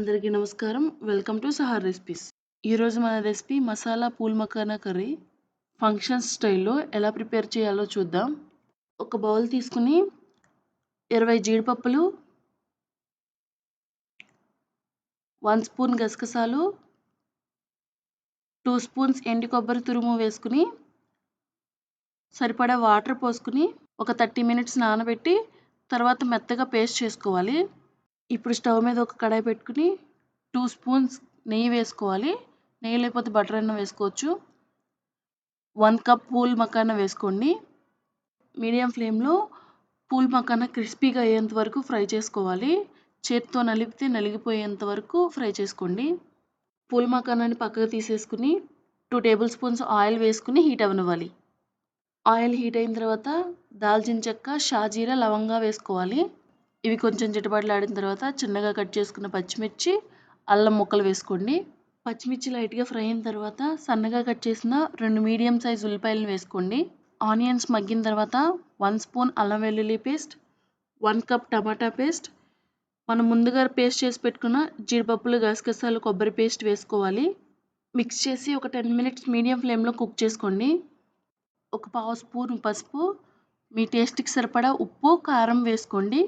అందరికీ నమస్కారం. Welcome to Sahar recipes. ఈరోజు మన recipe masala phool makhana curry. Function స్టైల్లో ఎలా ప్రిపేర్ చేయాలో చూద్దాం. ఒక బౌల్ తీసుకుని ఇరవై జీడిపప్పులు వన్ స్పూన్ గసగసాలు టూ స్పూన్స్ ఎండి కొబ్బరి తురుము వేసుకుని సరిపడా వాటర్ పోసుకుని ఒక థర్టీ మినిట్స్ నానబెట్టి తర్వాత మెత్తగా పేస్ట్ చేసుకోవాలి. ఇప్పుడు స్టవ్ మీద ఒక కడాయి పెట్టుకుని టూ స్పూన్స్ నెయ్యి వేసుకోవాలి. నెయ్యి లేకపోతే బటర్ అయినా వేసుకోవచ్చు. వన్ కప్ పూల్ మకాన వేసుకోండి. మీడియం ఫ్లేమ్లో పూల్ మకాన క్రిస్పీగా అయ్యేంత వరకు ఫ్రై చేసుకోవాలి. చేతితో నలిపితే నలిగిపోయేంత వరకు ఫ్రై చేసుకోండి. పూల్ మకానాన్ని పక్కకు తీసేసుకుని టూ టేబుల్ స్పూన్స్ ఆయిల్ వేసుకుని హీట్ అవనివ్వాలి ఆయిల్ హీట్ అయిన తర్వాత దాల్చిన చెక్క షాజీరా లవంగా వేసుకోవాలి. ఇవి కొంచెం చిటపటలాడిన తర్వాత చిన్నగా కట్ చేసుకున్న పచ్చిమిర్చి అల్లం ముక్కలు వేసుకోండి. పచ్చిమిర్చి లైట్గా ఫ్రై అయిన తర్వాత సన్నగా కట్ చేసిన రెండు మీడియం సైజ్ ఉల్లిపాయలను వేసుకోండి. ఆనియన్స్ మగ్గిన తర్వాత వన్ స్పూన్ అల్లం వెల్లుల్లి paste one cup tomato paste. మనం ముందుగా పేస్ట్ చేసి పెట్టుకున్న జీడిపప్పులు గసగసాలు కొబ్బరి పేస్ట్ వేసుకోవాలి. మిక్స్ చేసి ఒక టెన్ మినిట్స్ మీడియం ఫ్లేమ్లో కుక్ చేసుకోండి. ఒక పావు స్పూన్ పసుపు మీ టేస్ట్కి సరిపడా ఉప్పు కారం వేసుకోండి.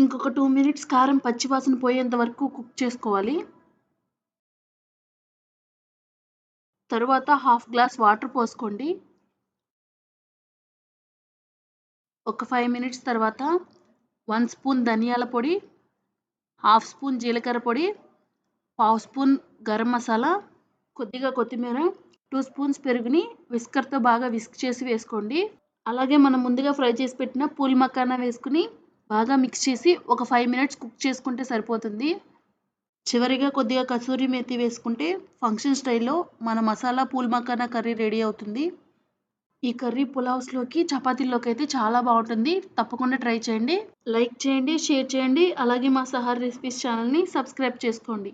ఇంకొక టూ మినిట్స్ కారం పచ్చివాసన పోయేంత వరకు కుక్ చేసుకోవాలి. తరువాత హాఫ్ గ్లాస్ వాటర్ పోసుకోండి. ఒక ఫైవ్ మినిట్స్ తర్వాత వన్ స్పూన్ ధనియాల పొడి హాఫ్ స్పూన్ జీలకర్ర పొడి పావు స్పూన్ గరం మసాలా కొద్దిగా కొత్తిమీర టూ స్పూన్స్ పెరుగుని విస్కర్తో బాగా విస్క్ చేసి వేసుకోండి. అలాగే మనం ముందుగా ఫ్రై చేసి పెట్టిన పూల్ మకానా వేసుకుని బాగా మిక్స్ చేసి ఒక ఫైవ్ మినిట్స్ కుక్ చేసుకుంటే సరిపోతుంది. చివరిగా కొద్దిగా కసూరి మేతి వేసుకుంటే ఫంక్షన్ స్టైల్లో మన మసాలా పూల్ మకానా కర్రీ రెడీ అవుతుంది. ఈ కర్రీ పులావ్స్లోకి చపాతీల్లోకి అయితే చాలా బాగుంటుంది. తప్పకుండా ట్రై చేయండి. లైక్ చేయండి షేర్ చేయండి. అలాగే మా సహార్ రెసిపీస్ ఛానల్ని సబ్స్క్రైబ్ చేసుకోండి.